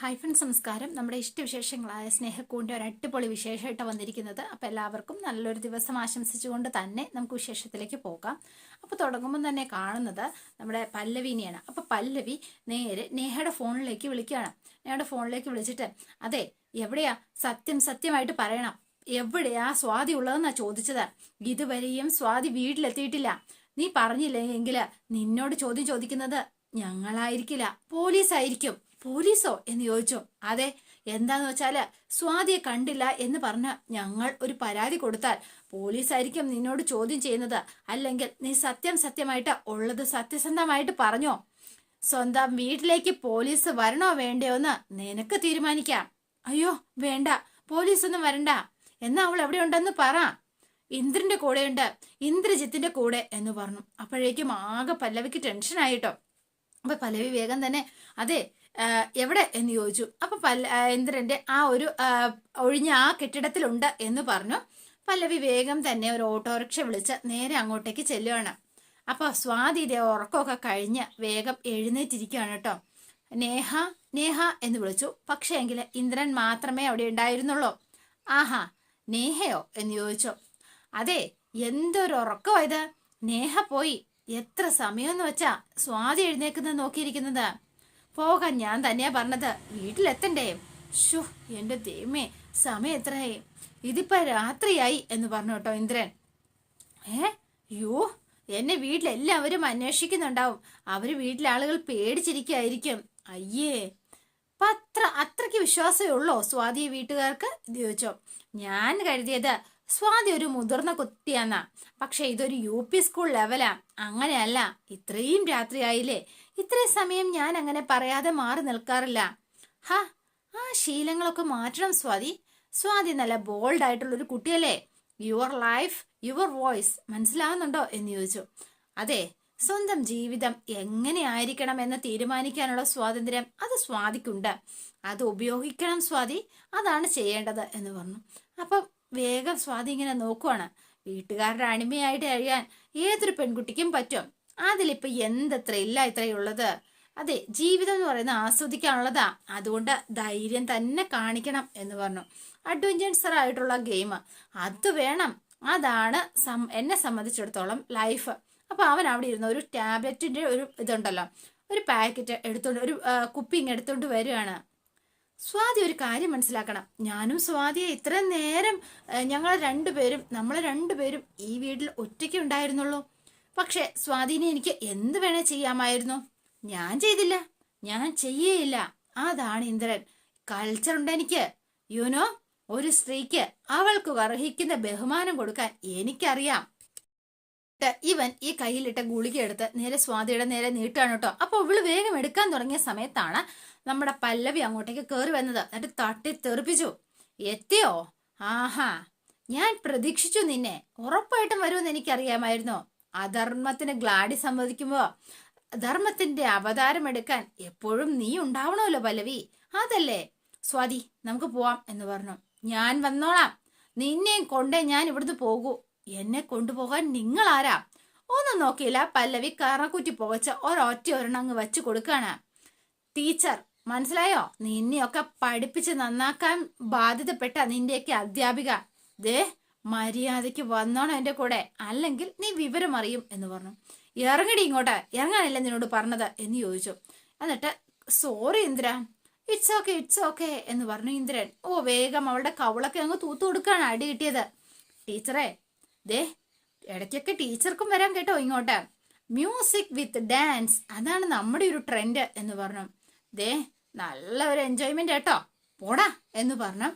Hi friends നമസ്കാരം നമ്മുടെ ഇഷ്ടവിശേഷങ്ങളായ സ്നേഹക്കൂടിന്റെ ഒരു അടിപൊളി വിശേഷമായിട്ട് വന്നിരിക്കുന്നത്. അപ്പോൾ എല്ലാവർക്കും നല്ലൊരു ദിവസം ആശംസിച്ചുകൊണ്ട് തന്നെ നമുക്ക് വിശേഷത്തിലേക്ക് പോകാം. അപ്പോൾ തുടങ്ങുമ്പോൾ തന്നെ കാണുന്നത് നമ്മുടെ പല്ലവിനെയാണ്. അപ്പോൾ പല്ലവി നേരെ നേഹയുടെ ഫോണിലേക്ക് വിളിക്കുകയാണ്. നേഹയുടെ ഫോണിലേക്ക് വിളിച്ചിട്ട് അതെ എവിടെയാ? സത്യം സത്യമായിട്ട് പറയണം. എവിടെയാ സ്വാതി ഉള്ളതെന്നാ ചോദിച്ചത്? ഇതുവരെയും സ്വാതി വീട്ടിലെത്തിയിട്ടില്ല. നീ പറഞ്ഞില്ലെങ്കിൽ നിന്നോട് ചോദ്യം ചോദിക്കുന്നത്? ഞങ്ങളായിരിക്കില്ല. പോലീസായിരിക്കും. പോലീസോ എന്ന് ചോദിച്ചു. അതെ എന്താന്ന് വെച്ചാൽ സ്വാതിയെ കണ്ടില്ല എന്ന് പറഞ്ഞ ഞങ്ങൾ ഒരു പരാതി കൊടുത്താൽ പോലീസായിരിക്കും നിന്നോട് ചോദ്യം ചെയ്യുന്നത്. അല്ലെങ്കിൽ നീ സത്യം സത്യമായിട്ട് ഉള്ളത് സത്യസന്ധമായിട്ട് പറഞ്ഞോ? സ്വന്തം വീട്ടിലേക്ക് പോലീസ് വരണോ വേണ്ടയോ എന്ന് നിനക്ക് തീരുമാനിക്കാം. അയ്യോ വേണ്ട. പോലീസ് ഒന്നും വരണ്ട. എന്നാ അവൾ എവിടെ ഉണ്ടെന്ന് പറ. ഇന്ദ്രന്റെ കൂടെയുണ്ട്. ഇന്ദ്രജിത്തിന്റെ കൂടെ എന്ന് പറഞ്ഞു. അപ്പോഴേക്കും ആകെ പല്ലവിക്ക് ടെൻഷൻ ആയിട്ടോ അപ്പൊ പല്ലവി വേഗം തന്നെ അതെ എവിടെ എന്ന് ചോദിച്ചു. അപ്പൊ പല്ല ഇന്ദ്രന്റെ ആ ഒരു ഒഴിഞ്ഞ ആ കെട്ടിടത്തിലുണ്ട് എന്ന് പറഞ്ഞു. പല്ലവി വേഗം തന്നെ ഒരു ഓട്ടോറിക്ഷ വിളിച്ച് നേരെ അങ്ങോട്ടേക്ക് ചെല്ലുകയാണ് അപ്പൊ സ്വാതിയുടെ ഉറക്കമൊക്കെ കഴിഞ്ഞ് വേഗം എഴുന്നേറ്റിരിക്കുകയാണ് കേട്ടോ. നേഹ നേഹ എന്ന് വിളിച്ചു. പക്ഷേ എങ്കിൽ ഇന്ദ്രൻ മാത്രമേ അവിടെ ഉണ്ടായിരുന്നുള്ളൂ. ആഹാ നേഹയോ എന്ന് ചോദിച്ചു. അതെ എന്തൊരു ഉറക്കമായത് നേഹ പോയി. എത്ര സമയമെന്ന് വെച്ചാ സ്വാതി എഴുന്നേക്കുന്നത് നോക്കിയിരിക്കുന്നത്. പോകാൻ ഞാൻ തന്നെയാ പറഞ്ഞത്. വീട്ടിലെത്തണ്ടേ? ഷു എന്റെ ദൈവമേ സമയം എത്രയായി? ഇതിപ്പോ രാത്രിയായി എന്ന് പറഞ്ഞു കേട്ടോ ഇന്ദ്രൻ. ഏ? യോ എന്നെ വീട്ടിലെല്ലാവരും അന്വേഷിക്കുന്നുണ്ടാവും. അവർ വീട്ടിലെ ആളുകൾ പേടിച്ചിരിക്കായിരിക്കും. അയ്യേ. അത്ര അത്രയ്ക്ക് വിശ്വാസമേ ഉള്ളോ സ്വാതി വീട്ടുകാർക്ക്? ചോദിച്ചോ. ഞാൻ കരുതിയത് സ്വാതി ഒരു മുതിർന്ന കുട്ടിയാന്നാ. പക്ഷെ ഇതൊരു യു പി സ്കൂൾ ലെവലാ. അങ്ങനെയല്ല ഇത്രയും രാത്രിയായില്ലേ? ഇത്രയും സമയം ഞാൻ അങ്ങനെ പറയാതെ മാറി നിൽക്കാറില്ല. ഹാ ആ ശീലങ്ങളൊക്കെ മാറ്റണം സ്വാതി. സ്വാതി നല്ല ബോൾഡ് ആയിട്ടുള്ള ഒരു കുട്ടിയല്ലേ? യുവർ ലൈഫ് യുവർ വോയിസ് മനസ്സിലാവുന്നുണ്ടോ എന്ന് ചോദിച്ചു. അതെ സ്വന്തം ജീവിതം എങ്ങനെയായിരിക്കണം എന്ന് തീരുമാനിക്കാനുള്ള സ്വാതന്ത്ര്യം അത് സ്വാതിക്കുണ്ട്. അത് ഉപയോഗിക്കണം സ്വാതി അതാണ് ചെയ്യേണ്ടത് എന്ന് പറഞ്ഞു. അപ്പം വേഗം സ്വാതി ഇങ്ങനെ നോക്കുവാണ്. വീട്ടുകാരുടെ അടിമയായിട്ട് കഴിയാൻ ഏതൊരു പെൺകുട്ടിക്കും പറ്റും? അതിലിപ്പോ എന്തത്ര ഇല്ല ഇത്രയുള്ളത് അതെ ജീവിതം എന്ന് പറയുന്നത് ആസ്വദിക്കാനുള്ളതാ. അതുകൊണ്ട് ധൈര്യം തന്നെ കാണിക്കണം എന്ന് പറഞ്ഞു. അഡ്വഞ്ചർ ആയിട്ടുള്ള ഗെയിം അത് വേണം. അതാണ് എന്നെ സംബന്ധിച്ചിടത്തോളം ലൈഫ് അപ്പൊ അവൻ അവിടെ ഇരുന്ന ഒരു ടാബ്ലറ്റിന്റെ ഒരു ഇതുണ്ടല്ലോ. ഒരു പാക്കറ്റ് എടുത്തോണ്ട് ഒരു കുപ്പിങ് എടുത്തോണ്ട് വരികയാണ്. സ്വാതി ഒരു കാര്യം മനസ്സിലാക്കണം. ഞാനും സ്വാതിയെ ഇത്രയും നേരം ഞങ്ങൾ രണ്ടുപേരും നമ്മൾ രണ്ടുപേരും ഈ വീട്ടിൽ ഒറ്റയ്ക്ക് ഉണ്ടായിരുന്നുള്ളൂ. പക്ഷെ സ്വാധീനം എനിക്ക് എന്ത് വേണേ ചെയ്യാമായിരുന്നു. ഞാൻ ചെയ്തില്ല. ഞാൻ ചെയ്യേയില്ല. അതാണ് ഇന്ദ്രൻ. കൾച്ചർ ഉണ്ട് എനിക്ക്. യുനോ ഒരു സ്ത്രീക്ക് അവൾക്ക് അർഹിക്കുന്ന ബഹുമാനം കൊടുക്കാൻ എനിക്കറിയാം. ഇവൻ ഈ കയ്യിലിട്ട ഗുളിക എടുത്ത് നേരെ സ്വാതിയുടെ നേരെ നീട്ടാണ് കേട്ടോ. അപ്പൊ ഇവൾ വേഗം എടുക്കാൻ തുടങ്ങിയ സമയത്താണ് നമ്മുടെ പല്ലവി അങ്ങോട്ടേക്ക് കയറി വന്നത്. എന്നിട്ട് തട്ടി തെറിപ്പിച്ചു. എത്തിയോ? ആഹാ. ഞാൻ പ്രതീക്ഷിച്ചു നിന്നെ. ഉറപ്പായിട്ടും വരുമെന്ന് എനിക്കറിയാമായിരുന്നു. അധർമ്മത്തിന് ഗ്ലാഡി സമ്മതിക്കുമ്പോ ധർമ്മത്തിന്റെ അവതാരം എടുക്കാൻ എപ്പോഴും നീ ഉണ്ടാവണമല്ലോ പല്ലവി. അതല്ലേ? സ്വാതി നമുക്ക് പോവാം എന്ന് പറഞ്ഞു. ഞാൻ വന്നോളാം. നിന്നെയും കൊണ്ടേ ഞാൻ ഇവിടുന്ന് പോകൂ. എന്നെ കൊണ്ടുപോകാൻ നിങ്ങൾ ആരാ ഒന്നും നോക്കിയില്ല പല്ലവി കറക്കുറ്റി പോകച്ച ഒരൊറ്റ ഒരെണ്ണം അങ്ങ് വെച്ചു കൊടുക്കാണ്. ടീച്ചർ മനസ്സിലായോ? നിന്നെയൊക്കെ പഠിപ്പിച്ച് നന്നാക്കാൻ ബാധ്യതപ്പെട്ട നിന്റെയൊക്കെ അധ്യാപിക. ദേ മര്യാദയ്ക്ക് വന്നോണം എന്റെ കൂടെ. അല്ലെങ്കിൽ നീ വിവരം അറിയും എന്ന് പറഞ്ഞു. ഇറങ്ങടി ഇങ്ങോട്ട്. ഇറങ്ങാനല്ല നിന്നോട് പറഞ്ഞത്? എന്ന് ചോദിച്ചു. എന്നിട്ട് sorry Indra. It's okay it's okay എന്ന് പറഞ്ഞു ഇന്ദ്രൻ. ഓ വേഗം അവളുടെ കവളൊക്കെ അങ്ങ് തൂത്തു കൊടുക്കാണ് അടി കിട്ടിയത്. ടീച്ചറെ ദേ ഇടയ്ക്കൊക്കെ ടീച്ചർക്കും വരാൻ കേട്ടോ ഇങ്ങോട്ട്. മ്യൂസിക് വിത്ത് ഡാൻസ് അതാണ് നമ്മുടെ ഒരു ട്രെൻഡ് എന്ന് പറഞ്ഞു. ദേ നല്ല ഒരു എൻജോയ്മെന്റ് കേട്ടോ പോടാ എന്ന് പറഞ്ഞു.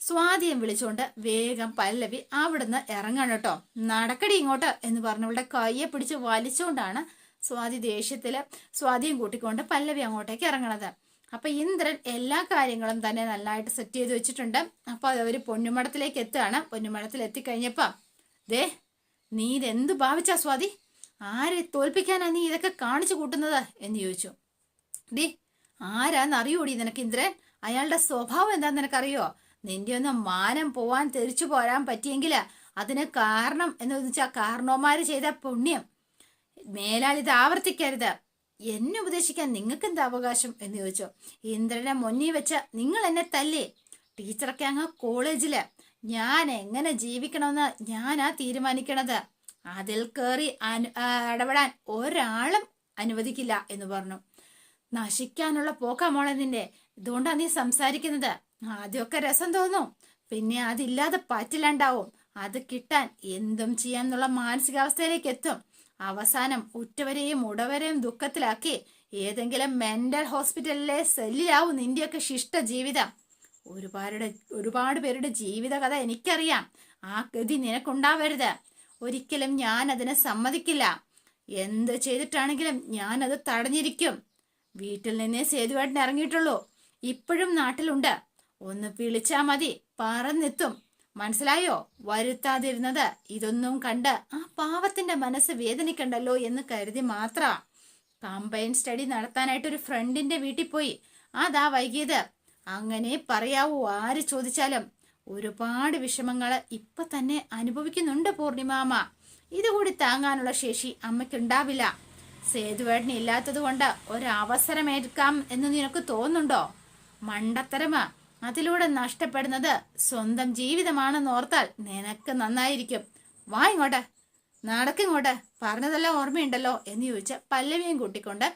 സ്വാതിയും വിളിച്ചുകൊണ്ട് വേഗം പല്ലവി അവിടുന്ന് ഇറങ്ങണം കേട്ടോ. നടക്കടി ഇങ്ങോട്ട് എന്ന് പറഞ്ഞവളുടെ കയ്യെ പിടിച്ച് വലിച്ചുകൊണ്ടാണ് സ്വാതി ദേഷ്യത്തിൽ സ്വാതിയും കൂട്ടിക്കൊണ്ട് പല്ലവി അങ്ങോട്ടേക്ക് ഇറങ്ങണത്. അപ്പൊ ഇന്ദ്രൻ എല്ലാ കാര്യങ്ങളും തന്നെ നന്നായിട്ട് സെറ്റ് ചെയ്ത് വെച്ചിട്ടുണ്ട്. അപ്പൊ അത് അവർ പൊന്നുമടത്തിലേക്ക് എത്തുകയാണ്. പൊന്നുമടത്തിൽ എത്തിക്കഴിഞ്ഞപ്പോ ദേ നീ ഇതെന്ത് ഭാവിച്ചാ സ്വാതി? ആരെ തോൽപ്പിക്കാനാ നീ ഇതൊക്കെ കാണിച്ചു കൂട്ടുന്നത് എന്ന് ചോദിച്ചു. ഡി ആരാന്നറിയൂടി നിനക്ക് ഇന്ദ്രൻ? അയാളുടെ സ്വഭാവം എന്താന്ന് നിനക്കറിയോ? നിന്റെ ഒന്ന് മാനം പോവാൻ തിരിച്ചു പോരാൻ പറ്റിയെങ്കിൽ അതിന് കാരണം എന്ന് വെച്ചാൽ കാരണവന്മാർ ചെയ്ത പുണ്യം. മേലാൽ ഇത് ആവർത്തിക്കരുത്. എന്നെ ഉപദേശിക്കാൻ നിങ്ങൾക്ക് എന്താ അവകാശം എന്ന് ചോദിച്ചു. ഇന്ദ്രനെ മുന്നിൽ വെച്ച നിങ്ങൾ എന്നെ തല്ലേ? ടീച്ചറൊക്കെ അങ്ങ് കോളേജിൽ. ഞാൻ എങ്ങനെ ജീവിക്കണമെന്ന് ഞാനാ തീരുമാനിക്കണത്? അതിൽ കയറി അനു ഇടപെടാൻ ഒരാളും അനുവദിക്കില്ല എന്ന് പറഞ്ഞു. നശിക്കാനുള്ള പോക്കാ മോളെ നിന്റെ. ഇതുകൊണ്ടാ നീ സംസാരിക്കുന്നത്. ആദ്യമൊക്കെ രസം തോന്നും. പിന്നെ അതില്ലാതെ പറ്റില്ലണ്ടാവും. അത് കിട്ടാൻ എന്തും ചെയ്യാന്നുള്ള മാനസികാവസ്ഥയിലേക്ക് എത്തും. അവസാനം ഉറ്റവരെയും ഉടവരെയും ദുഃഖത്തിലാക്കി ഏതെങ്കിലും മെന്റൽ ഹോസ്പിറ്റലിലെ സെല്ലിലാവും നിന്റെയൊക്കെ ശിഷ്ട ജീവിതം ഒരുപാട് ഒരുപാട് പേരുടെ ജീവിത കഥ എനിക്കറിയാം. ആ ഗതി നിനക്കുണ്ടാവരുത്. ഒരിക്കലും ഞാൻ അതിനെ സമ്മതിക്കില്ല. എന്ത് ചെയ്തിട്ടാണെങ്കിലും ഞാൻ അത് തടഞ്ഞിരിക്കും. വീട്ടിൽ നിന്നേ സേതുവേട്ടൻ ഇറങ്ങിയിട്ടുള്ളൂ. ഇപ്പോഴും നാട്ടിലുണ്ട്. ഒന്ന് വിളിച്ചാ മതി. പറന്നെത്തും. മനസ്സിലായോ? വരുത്താതിരുന്നത് ഇതൊന്നും കണ്ട് ആ പാവത്തിന്റെ മനസ്സ് വേദനിക്കണ്ടല്ലോ എന്ന് കരുതി മാത്ര. കമ്പൈൻ സ്റ്റഡി നടത്താനായിട്ട് ഒരു ഫ്രണ്ടിന്റെ വീട്ടിൽ പോയി. അതാ വൈകിയത്. അങ്ങനെ പറയാവൂ ആര് ചോദിച്ചാലും. ഒരുപാട് വിഷമങ്ങൾ ഇപ്പൊ തന്നെ അനുഭവിക്കുന്നുണ്ട് പൂർണിമാമ. ഇതുകൂടി താങ്ങാനുള്ള ശേഷി അമ്മയ്ക്കുണ്ടാവില്ല. സേതുവേട്ടന് ഇല്ലാത്തത് കൊണ്ട് ഒരവസരമേൽക്കാം എന്ന് നിനക്ക് തോന്നുന്നുണ്ടോ? മണ്ടത്തരമാ. അതിലൂടെ നഷ്ടപ്പെടുന്നത് സ്വന്തം ജീവിതമാണെന്ന് ഓർത്താൽ നിനക്ക് നന്നായിരിക്കും. വാ ഇങ്ങോട്ട്. നടക്കിങ്ങോട്ട്. പറഞ്ഞതെല്ലാം ഓർമ്മയുണ്ടല്ലോ എന്ന് ചോദിച്ച് പല്ലവിയും കൂട്ടിക്കൊണ്ട്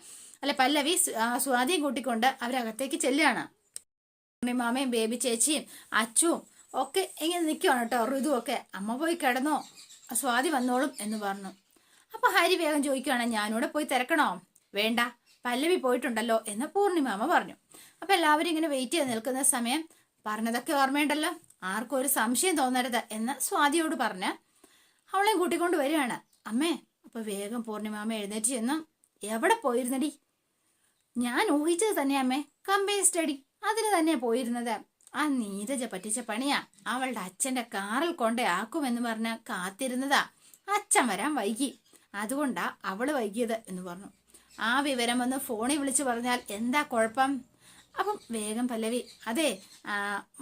അല്ല പല്ലവി സ്വാതിയും കൂട്ടിക്കൊണ്ട് അവരകത്തേക്ക് ചെല്ലുകയാണ്. മാമയും ബേബി ചേച്ചിയും അച്ചുവും ഒക്കെ ഇങ്ങനെ നിൽക്കുവാണ് കേട്ടോ. ഋതു ഒക്കെ അമ്മ പോയി കിടന്നോ? സ്വാതി വന്നോളും എന്ന് പറഞ്ഞു. അപ്പൊ ഹരി വേഗം ചോദിക്കുകയാണ് ഞാനിവിടെ പോയി തിരക്കണോ? വേണ്ട പല്ലവി പോയിട്ടുണ്ടല്ലോ എന്ന് പൂർണിമാമ പറഞ്ഞു. അപ്പൊ എല്ലാവരും ഇങ്ങനെ വെയിറ്റ് ചെയ്ത് നിൽക്കുന്ന സമയം പറഞ്ഞതൊക്കെ ഓർമ്മയുണ്ടല്ലോ? ആർക്കും ഒരു സംശയം തോന്നരുത് എന്ന് സ്വാതിയോട് പറഞ്ഞ് അവളെയും കൂട്ടിക്കൊണ്ട് വരികയാണ്. അമ്മേ അപ്പൊ വേഗം പൂർണിമാമ എഴുന്നേറ്റ് ചെന്നു എവിടെ പോയിരുന്നടി? ഞാൻ ഊഹിച്ചത് തന്നെ അമ്മേ കമ്പൈൻ സ്റ്റഡി. അതിന് തന്നെ പോയിരുന്നത്. ആ നീരജ പറ്റിച്ച പണിയാ അവളുടെ അച്ഛന്റെ കാറിൽ കൊണ്ടേ ആക്കുമെന്ന് പറഞ്ഞ് കാത്തിരുന്നതാ. അച്ഛൻ വരാൻ വൈകി. അതുകൊണ്ടാ അവൾ വൈകിയത് എന്ന് പറഞ്ഞു. ആ വിവരം ഒന്ന് ഫോണിൽ വിളിച്ചു പറഞ്ഞാൽ എന്താ കുഴപ്പം? അപ്പം വേഗം പല്ലവി. അതെ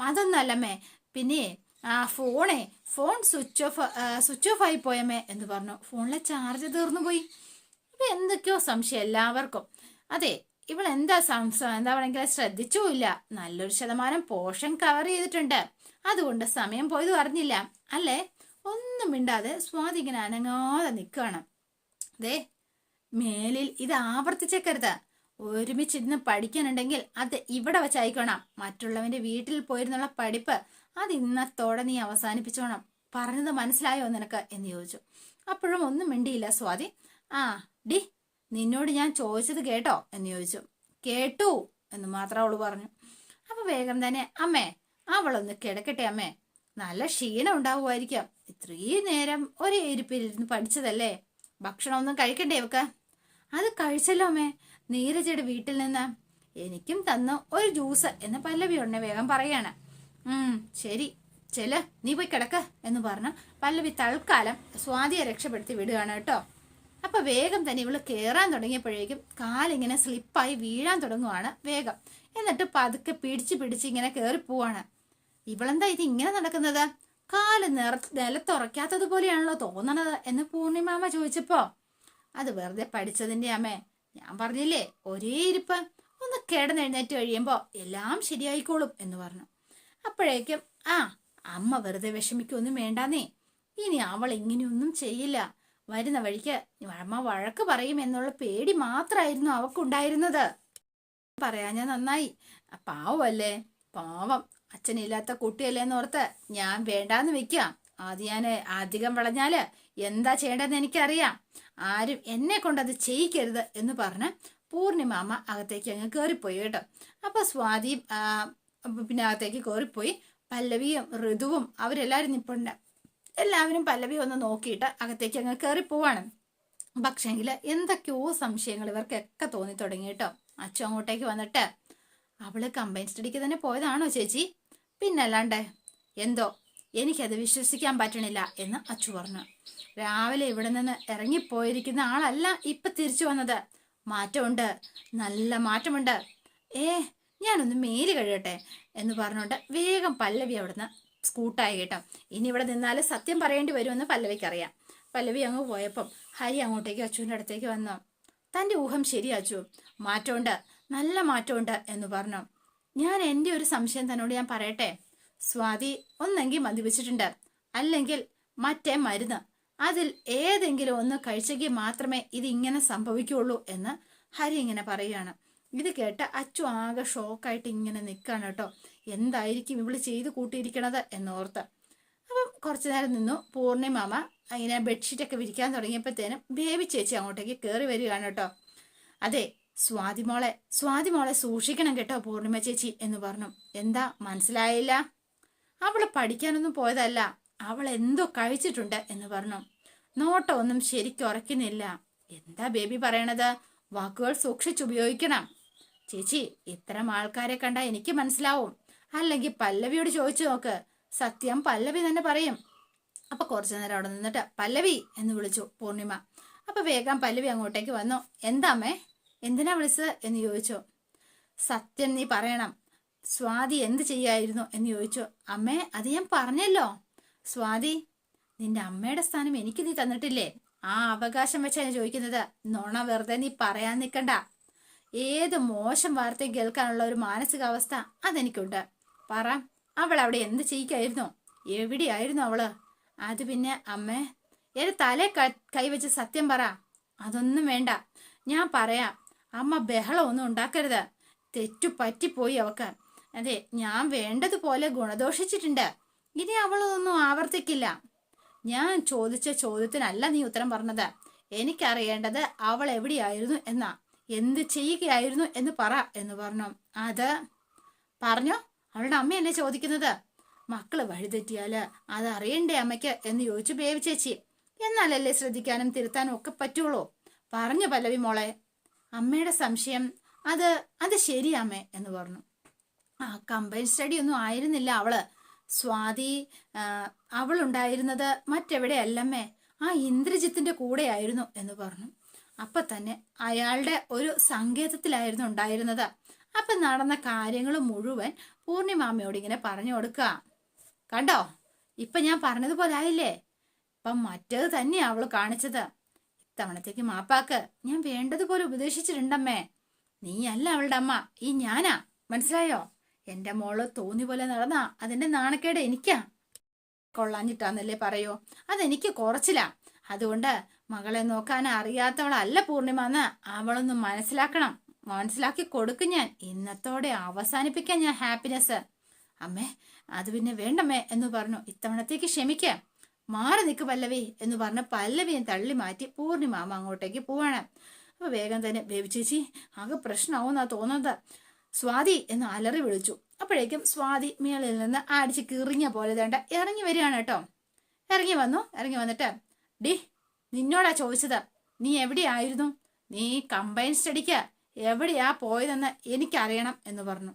അതൊന്നല്ലമ്മേ. പിന്നെ ആ ഫോണേ. Phone switch off switch off ആയി പോയമ്മേ എന്ന് പറഞ്ഞു. ഫോണിലെ ചാർജ് തീർന്നു പോയി. ഇപ്പൊ എന്തൊക്കെയോ സംശയം എല്ലാവർക്കും. അതെ ഇവൾ എന്താ സംശയം എന്താ പറയുക ശ്രദ്ധിച്ചുമില്ല. നല്ലൊരു ശതമാനം പോഷൻ കവർ ചെയ്തിട്ടുണ്ട്. അതുകൊണ്ട് സമയം പോയത് അറിഞ്ഞില്ല. അല്ലേ? ഒന്നും മിണ്ടാതെ സ്വാതി അനങ്ങാതെ നിൽക്കുകയാണ്. അതെ മേലിൽ ഇത് ആവർത്തിച്ചേക്കരുത്. ഒരുമിച്ചിരുന്ന് പഠിക്കാനുണ്ടെങ്കിൽ അത് ഇവിടെ വെച്ചായിക്കോണം മറ്റുള്ളവന്റെ വീട്ടിൽ പോയിരുന്നുള്ള പഠിപ്പ് അത് ഇന്നത്തോടെ നീ അവസാനിപ്പിച്ചോണം. പറഞ്ഞത് മനസ്സിലായോ നിനക്ക്? എന്ന് ചോദിച്ചു. അപ്പോഴും ഒന്നും മിണ്ടിയില്ല സ്വാതി. ആ ഡി നിന്നോട് ഞാൻ ചോദിച്ചത് കേട്ടോ എന്ന് ചോദിച്ചു. കേട്ടു എന്ന് മാത്രം അവൾ പറഞ്ഞു. അപ്പൊ വേഗം തന്നെ അമ്മേ അവളൊന്ന് കിടക്കട്ടെ അമ്മേ. നല്ല ക്ഷീണം ഉണ്ടാവുമായിരിക്കാം. ഇത്രയും നേരം ഒരേ ഇരിപ്പിലിരുന്ന് പഠിച്ചതല്ലേ? ഭക്ഷണമൊന്നും കഴിക്കണ്ടേ ഇവക്ക്? അത് കഴിച്ചല്ലോ അമ്മേ. നീരജയുടെ വീട്ടിൽ നിന്ന് എനിക്കും തന്ന ഒരു ജ്യൂസ് എന്ന് പല്ലവി ഉടനെ വേഗം പറയാണ്. ഉം ശരി ചെൽ നീ പോയി കിടക്ക എന്ന് പറഞ്ഞ് പല്ലവി തൽക്കാലം സ്വാതിയെ രക്ഷപ്പെടുത്തി വിടുകയാണ് കേട്ടോ. അപ്പൊ വേഗം തന്നെ ഇവൾ കേറാൻ തുടങ്ങിയപ്പോഴേക്കും കാലിങ്ങനെ സ്ലിപ്പായി വീഴാൻ തുടങ്ങുവാണ് വേഗം. എന്നിട്ട് പതുക്കെ പിടിച്ച് പിടിച്ച് ഇങ്ങനെ കയറി പോവാണ്. ഇവളെന്താ ഇത് ഇങ്ങനെ നടക്കുന്നത്? കാൽ നിറ നിലത്തുറയ്ക്കാത്തത് പോലെയാണല്ലോ തോന്നണത് എന്ന് പൂർണിമാമ ചോദിച്ചപ്പോ. അത് വെറുതെ പഠിച്ചതിന്റെ അമ്മേ. ഞാൻ പറഞ്ഞില്ലേ ഒരേ ഇരിപ്പ്. ഒന്ന് കിടന്നെഴുന്നേറ്റ് കഴിയുമ്പോൾ എല്ലാം ശരിയായിക്കോളും എന്ന് പറഞ്ഞു. അപ്പോഴേക്കും ആ അമ്മ വെറുതെ വിഷമിക്കൊന്നും വേണ്ടാന്നേ. ഇനി അവൾ ഇങ്ങനെയൊന്നും ചെയ്യില്ല. വരുന്ന വഴിക്ക് അമ്മ വഴക്ക് പറയും എന്നുള്ള പേടി മാത്രമായിരുന്നു അവക്കുണ്ടായിരുന്നത്. ഞാൻ നന്നായി. പാവല്ലേ? പാവം. അച്ഛനില്ലാത്ത കുട്ടിയല്ലേ എന്നോർത്ത് ഞാൻ വേണ്ടാന്ന് വെക്കാം ആദ്യം ഞാൻ അധികം വളഞ്ഞാൽ എന്താ ചെയ്യേണ്ടതെന്ന് എനിക്കറിയാം. ആരും എന്നെ കൊണ്ടത് ചെയ്യിക്കരുത് എന്ന് പറഞ്ഞ് പൂർണിമാമ അകത്തേക്ക് അങ്ങ് കയറിപ്പോയി കേട്ടോ. അപ്പൊ സ്വാതിയും ആ, പിന്നെ അകത്തേക്ക് കയറിപ്പോയി പല്ലവിയും ഋതുവും അവരെല്ലാവരും നിപ്പുണ്ട് എല്ലാവരും പല്ലവി ഒന്ന് നോക്കിയിട്ട് അകത്തേക്ക് അങ്ങ് കയറി പോവാണ് പക്ഷേങ്കിൽ എന്തൊക്കെയോ സംശയങ്ങൾ ഇവർക്കൊക്കെ തോന്നി തുടങ്ങി കേട്ടോ. അച്ഛൻ അങ്ങോട്ടേക്ക് വന്നിട്ട് അവൾ കമ്പൈൻ സ്റ്റഡിക്ക് തന്നെ പോയതാണോ ചേച്ചി? പിന്നല്ലാണ്ട് എന്തോ എനിക്കത് വിശ്വസിക്കാൻ പറ്റണില്ല എന്ന് അച്ചു പറഞ്ഞു. രാവിലെ ഇവിടെ നിന്ന് ഇറങ്ങിപ്പോയിരിക്കുന്ന ആളല്ല ഇപ്പൊ തിരിച്ചു വന്നത്. മാറ്റമുണ്ട്. നല്ല മാറ്റമുണ്ട്. ഏ ഞാനൊന്ന് മേൽ കഴിയട്ടെ എന്ന് പറഞ്ഞുകൊണ്ട് വേഗം പല്ലവി അവിടുന്ന് സ്കൂട്ടായി കേട്ടോ. ഇനി ഇവിടെ നിന്നാൽ സത്യം പറയേണ്ടി വരുമെന്ന് പല്ലവിക്ക് അറിയാം പല്ലവി അങ്ങ് പോയപ്പം ഹരി അങ്ങോട്ടേക്ക് അച്ചുവിന്റെ അടുത്തേക്ക് വന്നു. തന്റെ ഊഹം ശരിയാച്ചു മാറ്റമുണ്ട്. നല്ല മാറ്റമുണ്ട് എന്ന് പറഞ്ഞു. ഞാൻ എന്റെ ഒരു സംശയം തന്നോട് ഞാൻ പറയട്ടെ? സ്വാതി ഒന്നെങ്കിൽ മദ്യപിച്ചിട്ടുണ്ട്. അല്ലെങ്കിൽ മറ്റേ മരുന്ന്. അതിൽ ഏതെങ്കിലും ഒന്ന് കഴിച്ചെങ്കിൽ മാത്രമേ ഇതിങ്ങനെ സംഭവിക്കുള്ളൂ എന്ന് ഹരി ഇങ്ങനെ പറയുകയാണ്. ഇത് കേട്ട് അച്ചു ആകെ ഷോക്കായിട്ട് ഇങ്ങനെ നിൽക്കുകയാണ് കേട്ടോ. എന്തായിരിക്കും ഇവൾ ചെയ്ത് കൂട്ടിയിരിക്കണത് എന്നോർത്ത്. അപ്പം കുറച്ചു നേരം നിന്നു. പൂർണിമാമ ഇങ്ങനെ ബെഡ്ഷീറ്റൊക്കെ വിരിക്കാൻ തുടങ്ങിയപ്പോഴത്തേനും ബേബി ചേച്ചി അങ്ങോട്ടേക്ക് കയറി വരികയാണ് കേട്ടോ. അതെ സ്വാതിമോളെ സ്വാതിമോളെ സൂക്ഷിക്കണം കേട്ടോ പൂർണിമ ചേച്ചി എന്ന് പറഞ്ഞു. എന്താ മനസ്സിലായില്ല? അവൾ പഠിക്കാനൊന്നും പോയതല്ല. അവൾ എന്തോ കഴിച്ചിട്ടുണ്ട് എന്ന് പറഞ്ഞു. നോട്ടം ഒന്നും ശരിക്കും ഉറക്കുന്നില്ല എന്താ ബേബി പറയണത്? വാക്കുകൾ സൂക്ഷിച്ചുപയോഗിക്കണം. ചേച്ചി ഇത്തരം ആൾക്കാരെ കണ്ട എനിക്ക് മനസ്സിലാവും. അല്ലെങ്കിൽ പല്ലവിയോട് ചോദിച്ചു നോക്ക്. സത്യം പല്ലവി തന്നെ പറയും. അപ്പൊ കുറച്ചു നേരം അവിടെ നിന്നിട്ട് പല്ലവി എന്ന് വിളിച്ചു പൂർണിമ. അപ്പൊ വേഗം പല്ലവി അങ്ങോട്ടേക്ക് വന്നു. എന്താമ്മേ എന്തിനാ വിളിച്ചത്? എന്ന് ചോദിച്ചു. സത്യം നീ പറയണം. സ്വാതി എന്ത് ചെയ്യായിരുന്നു എന്ന് ചോദിച്ചു അമ്മേ അത് ഞാൻ പറഞ്ഞല്ലോ. സ്വാതി നിന്റെ അമ്മയുടെ സ്ഥാനം എനിക്ക് നീ തന്നിട്ടില്ലേ? ആ അവകാശം വെച്ചാണ് ചോദിക്കുന്നത്. നുണ വെറുതെ നീ പറയാൻ നിൽക്കണ്ട ഏത് മോശം വാർത്തയും കേൾക്കാനുള്ള ഒരു മാനസികാവസ്ഥ അതെനിക്കുണ്ട്. പറ അവൾ അവിടെ എന്ത് ചെയ്യിക്കായിരുന്നു? എവിടെയായിരുന്നു അവൾ? അത് പിന്നെ അമ്മേ എന്റെ തലേ കൈവച്ച് സത്യം പറ. അതൊന്നും വേണ്ട. ഞാൻ പറയാം. അമ്മ ബഹളം ഒന്നും ഉണ്ടാക്കരുത്. തെറ്റു പറ്റിപ്പോയി അവക്ക്. അതെ ഞാൻ വേണ്ടതുപോലെ ഗുണദോഷിച്ചിട്ടുണ്ട്. ഇനി അവളൊന്നും ആവർത്തിക്കില്ല. ഞാൻ ചോദിച്ച ചോദ്യത്തിനല്ല നീ ഉത്തരം പറഞ്ഞത്. എനിക്കറിയേണ്ടത് അവൾ എവിടെയായിരുന്നു എന്നാ എന്ത് ചെയ്യുകയായിരുന്നു എന്ന് പറ എന്ന് പറഞ്ഞു. അത് പറഞ്ഞോ? അവളുടെ അമ്മ എന്നെ ചോദിക്കുന്നത്. മക്കൾ വഴിതെറ്റിയാൽ അത് അറിയണ്ടേ അമ്മയ്ക്ക് എന്ന് ചോദിച്ചു ബേബി ചേച്ചി എന്നാലല്ലേ ശ്രദ്ധിക്കാനും തിരുത്താനും ഒക്കെ പറ്റുള്ളൂ. പറഞ്ഞു പല്ലവി മോളെ അമ്മയുടെ സംശയം അത് അത് ശരിയമ്മേ എന്ന് പറഞ്ഞു. കമ്പൈൻ സ്റ്റഡി ഒന്നും ആയിരുന്നില്ല അവൾ. സ്വാതി അവളുണ്ടായിരുന്നത് മറ്റെവിടെയല്ലമ്മേ? ആ ഇന്ദ്രജിത്തിന്റെ കൂടെയായിരുന്നു എന്ന് പറഞ്ഞു. അപ്പൊ തന്നെ അയാളുടെ ഒരു സങ്കേതത്തിലായിരുന്നു ഉണ്ടായിരുന്നത്. അപ്പൊ നടന്ന കാര്യങ്ങൾ മുഴുവൻ പൂർണിമാമയോട് ഇങ്ങനെ പറഞ്ഞു കൊടുക്കുക. കണ്ടോ? ഇപ്പൊ ഞാൻ പറഞ്ഞതുപോലെ ആയില്ലേ? ഇപ്പം മറ്റേത് തന്നെയാ അവൾ കാണിച്ചത്. ഇത്തവണത്തേക്ക് മാപ്പാക്ക്. ഞാൻ വേണ്ടതുപോലെ ഉപദേശിച്ചിട്ടുണ്ടമ്മേ. നീയല്ല അവളുടെ അമ്മ. ഈ ഞാനാ. മനസ്സിലായോ? എന്റെ മോൾ തോന്നി പോലെ നടന്നാ. അതിന്റെ നാണക്കേട് എനിക്കാ. കൊള്ളാഞ്ഞിട്ടാന്നല്ലേ പറയോ. അതെനിക്ക് കുറച്ചില്ല അതുകൊണ്ട് മകളെ നോക്കാൻ അറിയാത്തവളല്ല പൂർണിമ എന്ന് അവളൊന്ന് മനസ്സിലാക്കണം. മനസ്സിലാക്കി കൊടുക്കും ഞാൻ. ഇന്നത്തോടെ അവസാനിപ്പിക്കാൻ ഞാൻ ഹാപ്പിനെസ് അമ്മേ അത് പിന്നെ വേണ്ടമ്മേ എന്ന് പറഞ്ഞു. ഇത്തവണത്തേക്ക് ക്ഷമിക്ക. മാറി നിൽക്ക് പല്ലവി എന്ന് പറഞ്ഞ് പല്ലവിയെ തള്ളി മാറ്റി പൂർണിമാമ അങ്ങോട്ടേക്ക് പോവാണ്. അപ്പൊ വേഗം തന്നെ ബേബി ചേച്ചി ആകെ പ്രശ്നമാവുന്നാ തോന്നുന്നത്. സ്വാതി എന്ന് അലറി വിളിച്ചു. അപ്പോഴേക്കും സ്വാതി മേളിൽ നിന്ന് അടിച്ച് കിറിഞ്ഞ പോലെ വേണ്ട ഇറങ്ങി വരികയാണ് കേട്ടോ. ഇറങ്ങി വന്നു ഇറങ്ങി വന്നിട്ട് ഡി നിന്നോടാ ചോദിച്ചത് നീ എവിടെയായിരുന്നു? നീ കമ്പൈൻ സ്റ്റഡിക്ക് എവിടെയാ പോയതെന്ന് എനിക്കറിയണം എന്ന് പറഞ്ഞു.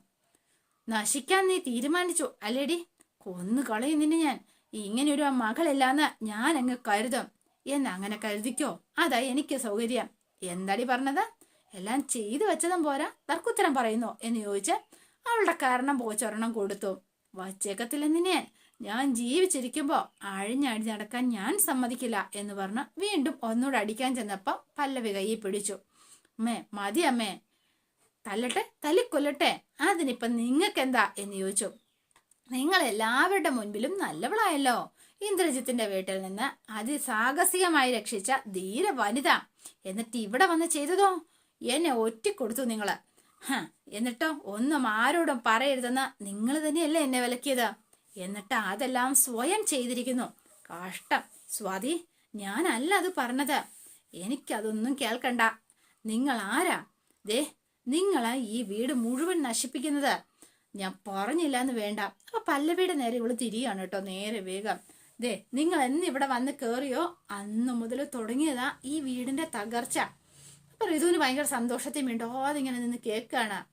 നശിക്കാൻ നീ തീരുമാനിച്ചു അല്ലേടി? കൊന്നു കളയും നിന്നെ ഞാൻ. ഇങ്ങനെ ഒരു മകളില്ലാന്ന് ഞാൻ അങ്ങ് കരുതും എന്നങ്ങനെ കരുതിക്കോ? അതാ എനിക്ക് സൗകര്യം. എന്താടി പറഞ്ഞത്? എല്ലാം ചെയ്തു വെച്ചതും പോരാ തർക്കുത്തരം പറയുന്നോ എന്ന് ചോദിച്ച് അവളുടെ കാരണം പോച്ചൊരെണ്ണം കൊടുത്തു. വച്ചേക്കത്തില്ല നിന്നെ ഞാൻ? ജീവിച്ചിരിക്കുമ്പോൾ അഴിഞ്ഞഴിഞ്ഞ് നടക്കാൻ ഞാൻ സമ്മതിക്കില്ല എന്ന് പറഞ്ഞ് വീണ്ടും ഒന്നുകൂടെ അടിക്കാൻ ചെന്നപ്പം പല്ലവി കൈയിൽ പിടിച്ചു. അമ്മേ മതി അമ്മേ. തല്ലട്ടെ തല്ലിക്കൊല്ലട്ടെ. അതിനിപ്പം നിങ്ങൾക്കെന്താ? എന്ന് ചോദിച്ചു. നിങ്ങൾ എല്ലാവരുടെ മുൻപിലും നല്ലവളായല്ലോ. ഇന്ദ്രജിത്തിന്റെ വീട്ടിൽ നിന്ന് അതിസാഹസികമായി രക്ഷിച്ച ധീര വനിത എന്നിട്ട് ഇവിടെ വന്ന് ചെയ്തതോ? എന്നെ ഒറ്റിക്കൊടുത്തു നിങ്ങൾ. ഹ എന്നിട്ടോ ഒന്നും ആരോടും പറയരുതെന്ന് നിങ്ങൾ തന്നെയല്ലേ എന്നെ വിലക്കിയത്. എന്നിട്ട് അതെല്ലാം സ്വയം ചെയ്തിരിക്കുന്നു. കഷ്ടം. സ്വാതി ഞാനല്ല അത് പറഞ്ഞത്. എനിക്കതൊന്നും കേൾക്കണ്ട. നിങ്ങൾ ആരാ? ദേ നിങ്ങളാ ഈ വീട് മുഴുവൻ നശിപ്പിക്കുന്നത്. ഞാൻ പറഞ്ഞില്ല എന്ന് വേണ്ട. അപ്പൊ പല്ലവിയുടെ നേരെ ഇവൾ തിരിയാണ് കേട്ടോ നേരെ വേഗം. ദേ നിങ്ങൾ എന്ന് ഇവിടെ വന്ന് കേറിയോ? അന്ന് മുതൽ തുടങ്ങിയതാ ഈ വീടിന്റെ തകർച്ച. അപ്പൊ ഋതുവിന് ഭയങ്കര സന്തോഷത്തിൽ മിണ്ടാതെ ഇങ്ങനെ നിന്ന് കേൾക്കുകയാണ്.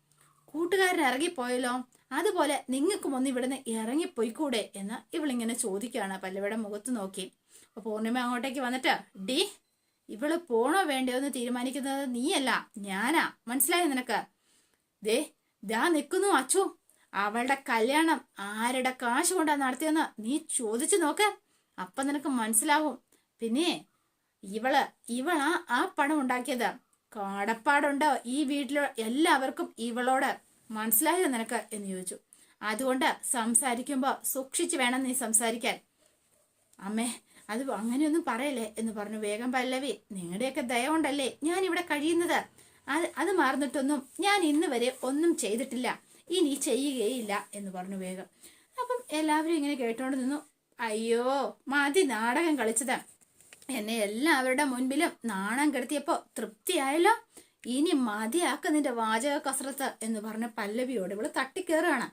കൂട്ടുകാരൻ ഇറങ്ങിപ്പോയല്ലോ. അതുപോലെ നിങ്ങൾക്കും ഒന്ന് ഇവിടുന്ന് ഇറങ്ങിപ്പോയിക്കൂടെ എന്ന് ഇവളിങ്ങനെ ചോദിക്കുകയാണ് പല്ലവിടെ മുഖത്ത് നോക്കി. അപ്പൊ പൂർണിമ അങ്ങോട്ടേക്ക് വന്നിട്ട് ഡി ഇവൾ പോണോ വേണ്ടയോ എന്ന് തീരുമാനിക്കുന്നത് നീയല്ല ഞാനാ. മനസ്സിലായോ നിനക്ക്? ദേ ദാ നിൽക്കുന്നു അച്ചു. അവളുടെ കല്യാണം ആരുടെ കാശ് കൊണ്ടാ നടത്തിയെന്ന് നീ ചോദിച്ചു നോക്ക്. അപ്പൊ നിനക്ക് മനസ്സിലാവും. പിന്നെ ഇവൾ ഇവളാ ആ പണം ഉണ്ടാക്കിയത് കടപ്പാടുണ്ടോ? ഈ വീട്ടിലെ എല്ലാവർക്കും ഇവളോട് മനസ്സിലായോ നിനക്ക്? എന്ന് ചോദിച്ചു. അതുകൊണ്ട് സംസാരിക്കുമ്പോൾ സൂക്ഷിച്ചു വേണം നീ സംസാരിക്കാൻ. അമ്മേ അത് അങ്ങനെയൊന്നും പറയല്ലേ? എന്ന് പറഞ്ഞു. വേഗം പല്ലവി നിങ്ങളുടെയൊക്കെ ദയ ഉണ്ടല്ലേ ഞാൻ ഇവിടെ കഴിയുന്നത്? അത് അത് മാറുന്നിട്ടൊന്നും ഞാൻ ഇന്ന് വരെ ഒന്നും ചെയ്തിട്ടില്ല. ഇനി ചെയ്യുകയില്ല എന്ന് പറഞ്ഞു വേഗം. അപ്പം എല്ലാവരും ഇങ്ങനെ കേട്ടോണ്ട് നിന്നു. അയ്യോ മതി നാടകം കളിച്ചത്. എന്നെ എല്ലാവരുടെ മുൻപിലും നാണം കെടുത്തിയപ്പോ തൃപ്തിയായല്ലോ? ഇനി മതിയാക്ക നിന്റെ വാചക കസരത്ത് എന്ന് പറഞ്ഞ പല്ലവിയോട് ഇവൾ തട്ടിക്കേറുകയാണ്.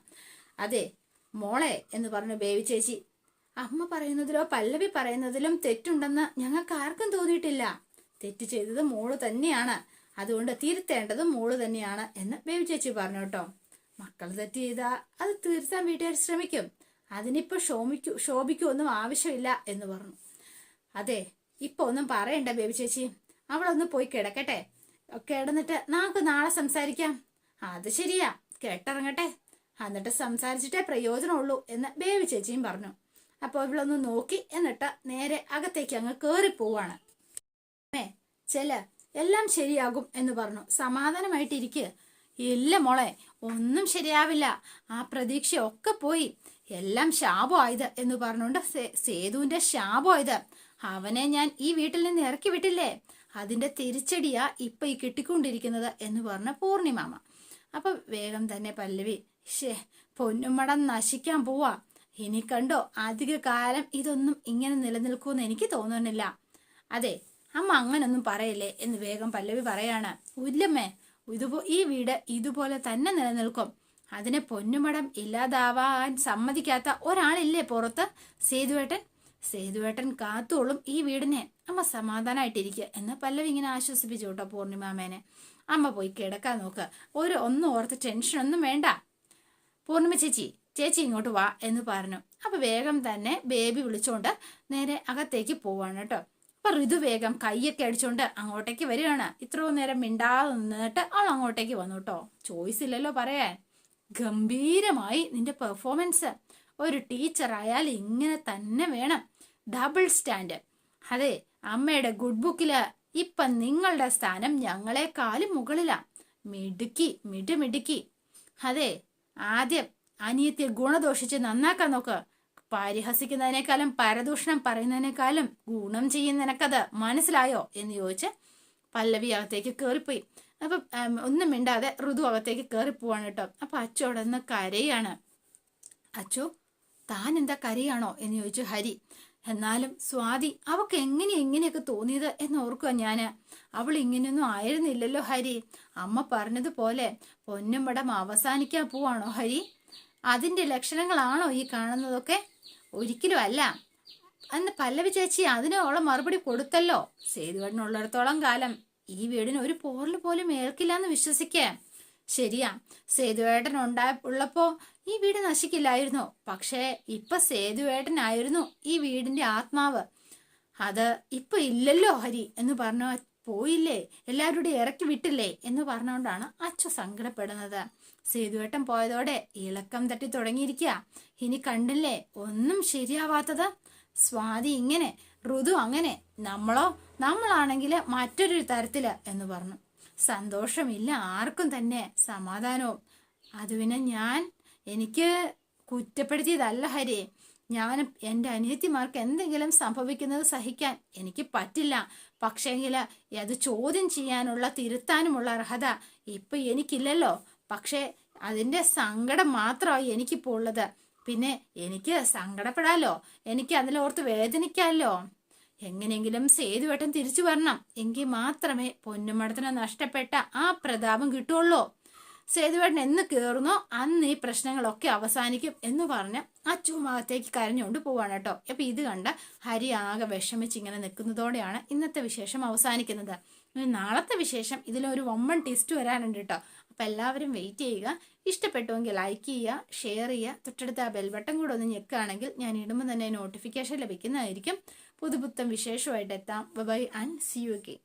അതെ മോളെ എന്ന് പറഞ്ഞു ബേബി ചേച്ചി അമ്മ പറയുന്നതിലോ പല്ലവി പറയുന്നതിലും തെറ്റുണ്ടെന്ന് ഞങ്ങൾക്ക് ആർക്കും തോന്നിയിട്ടില്ല. തെറ്റ് ചെയ്തത് മോൾ തന്നെയാണ്. അതുകൊണ്ട് തിരുത്തേണ്ടത് മോൾ തന്നെയാണ് എന്ന് ബേബി ചേച്ചി പറഞ്ഞു കേട്ടോ. മക്കൾ തെറ്റ് ചെയ്താ അത് തീർത്താൻ വീട്ടുകാർ ശ്രമിക്കും. അതിനിപ്പോ ശോഭിക്കൂ ഒന്നും ആവശ്യമില്ല എന്ന് പറഞ്ഞു. അതെ ഇപ്പൊ ഒന്നും പറയണ്ട ബേബി ചേച്ചി. അവളൊന്ന് പോയി കിടക്കട്ടെ. കിടന്നിട്ട് നമുക്ക് നാളെ സംസാരിക്കാം. അത് ശരിയാ. കേട്ടിറങ്ങട്ടെ. എന്നിട്ട് സംസാരിച്ചിട്ടേ പ്രയോജനമുള്ളൂ എന്ന് ബേബി ചേച്ചിയും പറഞ്ഞു. അപ്പോൾ ഇവളൊന്ന് നോക്കി എന്നിട്ട് നേരെ അകത്തേക്ക് അങ്ങ് കേറി പോവാണ്. അമ്മേ ചെല എല്ലാം ശരിയാകും എന്ന് പറഞ്ഞു. സമാധാനമായിട്ടിരിക്കുക ഇല്ല മോളെ ഒന്നും ശരിയാവില്ല. ആ പ്രതീക്ഷയൊക്കെ പോയി. എല്ലാം ശാപമായത് എന്ന് പറഞ്ഞുകൊണ്ട് സേതുവിന്റെ ശാപമായത്. അവനെ ഞാൻ ഈ വീട്ടിൽ നിന്ന് ഇറക്കി വിട്ടില്ലേ? അതിന്റെ തിരിച്ചടിയാ ഇപ്പൊ ഈ കിട്ടിക്കൊണ്ടിരിക്കുന്നത് എന്ന് പറഞ്ഞ പൂർണിമാമ. അപ്പൊ വേഗം തന്നെ പല്ലവി ഷേ പൊന്നുമടം നശിക്കാൻ പോവാ. ഇനി കണ്ടോ അധിക കാലം ഇതൊന്നും ഇങ്ങനെ നിലനിൽക്കുമെന്ന് എനിക്ക് തോന്നുന്നില്ല. അതെ അമ്മ അങ്ങനൊന്നും പറയല്ലേ എന്ന് വേഗം പല്ലവി പറയാണ്. ഇല്ലമ്മേ ഇതുപോ ഈ വീട് ഇതുപോലെ തന്നെ നിലനിൽക്കും. അതിനെ പൊന്നുമടം ഇല്ലാതാവാൻ സമ്മതിക്കാത്ത ഒരാളില്ലേ പുറത്ത്? സേതുവേട്ടൻ സേതുവേട്ടൻ കാത്തോളും ഈ വീടിനെ അമ്മ സമാധാനമായിട്ടിരിക്കുക എന്ന് പല്ലവി ഇങ്ങനെ ആശ്വസിപ്പിച്ചു കേട്ടോ പൂർണിമാമേനെ. അമ്മ പോയി കിടക്കാൻ നോക്ക്. ഒരു ഒന്നും ഓർത്ത് ടെൻഷനൊന്നും വേണ്ട. പൂർണിമ ചേച്ചി ചേച്ചി ഇങ്ങോട്ട് വാ എന്ന് പറഞ്ഞു. അപ്പൊ വേഗം തന്നെ ബേബി വിളിച്ചോണ്ട് നേരെ അകത്തേക്ക് പോവാണ് കേട്ടോ. അപ്പൊ ഋതു വേഗം കൈയൊക്കെ അടിച്ചോണ്ട് അങ്ങോട്ടേക്ക് വരികയാണ്. ഇത്രയും നേരം മിണ്ടാതെ നിന്നിട്ട് അവൾ അങ്ങോട്ടേക്ക് വന്നു കേട്ടോ. ചോയ്സ് ഇല്ലല്ലോ പറയാൻ. ഗംഭീരമായി നിന്റെ പെർഫോമൻസ് ഒരു ടീച്ചർ ആയാൽ ഇങ്ങനെ തന്നെ വേണം. ഡബിൾ സ്റ്റാൻഡ് അതെ അമ്മയുടെ ഗുഡ് ബുക്കിൽ ഇപ്പൊ നിങ്ങളുടെ സ്ഥാനം ഞങ്ങളെക്കാളും മുകളിലാ. മിടുക്കി മിടുമിടുക്കി അതെ ആദ്യം അനിയത്തെ ഗുണദോഷിച്ച് നന്നാക്കാൻ നോക്ക്. പരിഹസിക്കുന്നതിനേക്കാളും പരദൂഷണം പറയുന്നതിനേക്കാളും ഗുണം ചെയ്യുന്നതിനക്കത് മനസ്സിലായോ എന്ന് ചോദിച്ച് പല്ലവി അകത്തേക്ക് കയറിപ്പോയി അപ്പൊ ഒന്നും മിണ്ടാതെ ഋതു അകത്തേക്ക് കയറിപ്പോവാണ് കേട്ടോ. അപ്പൊ നിന്ന് കരയാണ്. അച്ചു താൻ എന്താ കരയാണോ എന്ന് ചോദിച്ചു ഹരി. എന്നാലും സ്വാതി അവക്ക് എങ്ങനെ എങ്ങനെയൊക്കെ തോന്നിയത് എന്ന് ഓർക്കുക ഞാൻ. അവൾ ഇങ്ങനെയൊന്നും ആയിരുന്നില്ലല്ലോ ഹരി. അമ്മ പറഞ്ഞതുപോലെ പൊന്നുംപടം അവസാനിക്കാൻ പോവാണോ ഹരി? അതിന്റെ ലക്ഷണങ്ങളാണോ ഈ കാണുന്നതൊക്കെ? ഒരിക്കലും അല്ല. അന്ന് പല്ലവി ചേച്ചി അതിനുള്ള മറുപടി കൊടുത്തല്ലോ. സേതുവേട്ടനുള്ളിടത്തോളം കാലം ഈ വീടിന് ഒരു പോറൽ പോലും ഏൽക്കില്ല എന്ന് വിശ്വസിക്കേ. ശരിയാ സേതുവേടൻ ഉണ്ടായ ഉള്ളപ്പോ ഈ വീട് നശിക്കില്ലായിരുന്നു. പക്ഷേ ഇപ്പൊ സേതുവേട്ടനായിരുന്നു ഈ വീടിന്റെ ആത്മാവ്. അത് ഇപ്പൊ ഇല്ലല്ലോ ഹരി എന്ന് പറഞ്ഞു പോയില്ലേ? എല്ലാവരുടെയും ഇറക്കി വിട്ടില്ലേ? എന്ന് പറഞ്ഞുകൊണ്ടാണ് അച്ഛ സങ്കടപ്പെടുന്നത്. സേതുവേട്ടൻ പോയതോടെ ഇളക്കം തട്ടി തുടങ്ങിയിരിക്കുക. ഇനി കണ്ടില്ലേ? ഒന്നും ശരിയാവാത്തത്? സ്വാതി ഇങ്ങനെ ഋതു അങ്ങനെ നമ്മളോ നമ്മളാണെങ്കിൽ മറ്റൊരു തരത്തിൽ എന്ന് പറഞ്ഞു. സന്തോഷമില്ല ആർക്കും തന്നെ സമാധാനവും. അതുവിനെ ഞാൻ എനിക്ക് കുറ്റപ്പെടുത്തിയതല്ല ഹരി. ഞാൻ എന്റെ അനിയത്തിമാർക്ക് എന്തെങ്കിലും സംഭവിക്കുന്നത് സഹിക്കാൻ എനിക്ക് പറ്റില്ല. പക്ഷേങ്കിൽ അത് ചോദ്യം ചെയ്യാനുള്ള തിരുത്താനുമുള്ള അർഹത ഇപ്പം എനിക്കില്ലല്ലോ. പക്ഷേ അതിന്റെ സങ്കടം മാത്രമായി എനിക്കിപ്പോൾ ഉള്ളത്. പിന്നെ എനിക്ക് സങ്കടപ്പെടാലോ? എനിക്ക് അതിലോർത്ത് വേദനിക്കാമല്ലോ എങ്ങനെയെങ്കിലും സേതുവട്ടം തിരിച്ചു വരണം. എങ്കിൽ മാത്രമേ പൊന്നുമടത്തിന് നഷ്ടപ്പെട്ട ആ പ്രതാപം കിട്ടുള്ളൂ സേതുവേട്ടൻ എന്ന് കയറുന്നോ അന്ന് ഈ പ്രശ്നങ്ങളൊക്കെ അവസാനിക്കും എന്ന് പറഞ്ഞ് അച്ചുമാകത്തേക്ക് കരഞ്ഞുകൊണ്ട് പോവാണ് കേട്ടോ. അപ്പൊ ഇത് കണ്ട ഹരി ആകെ വിഷമിച്ച് ഇങ്ങനെ നിൽക്കുന്നതോടെയാണ് ഇന്നത്തെ വിശേഷം അവസാനിക്കുന്നത്. നാളത്തെ വിശേഷം ഇതിലൊരു വമ്മൺ ടെസ്റ്റ് വരാനുണ്ട് കേട്ടോ. അപ്പൊ എല്ലാവരും വെയിറ്റ് ചെയ്യുക. ഇഷ്ടപ്പെട്ടുവെങ്കിൽ ലൈക്ക് ചെയ്യുക ഷെയർ ചെയ്യുക. തൊട്ടടുത്ത ആ ബെൽബട്ടൺ കൂടെ ഒന്ന് ഞെക്കുകയാണെങ്കിൽ ഞാൻ ഇടുമ്പോൾ തന്നെ നോട്ടിഫിക്കേഷൻ ലഭിക്കുന്നതായിരിക്കും. പുതുപുത്തം വിശേഷമായിട്ട് എത്താം. Bye and see you K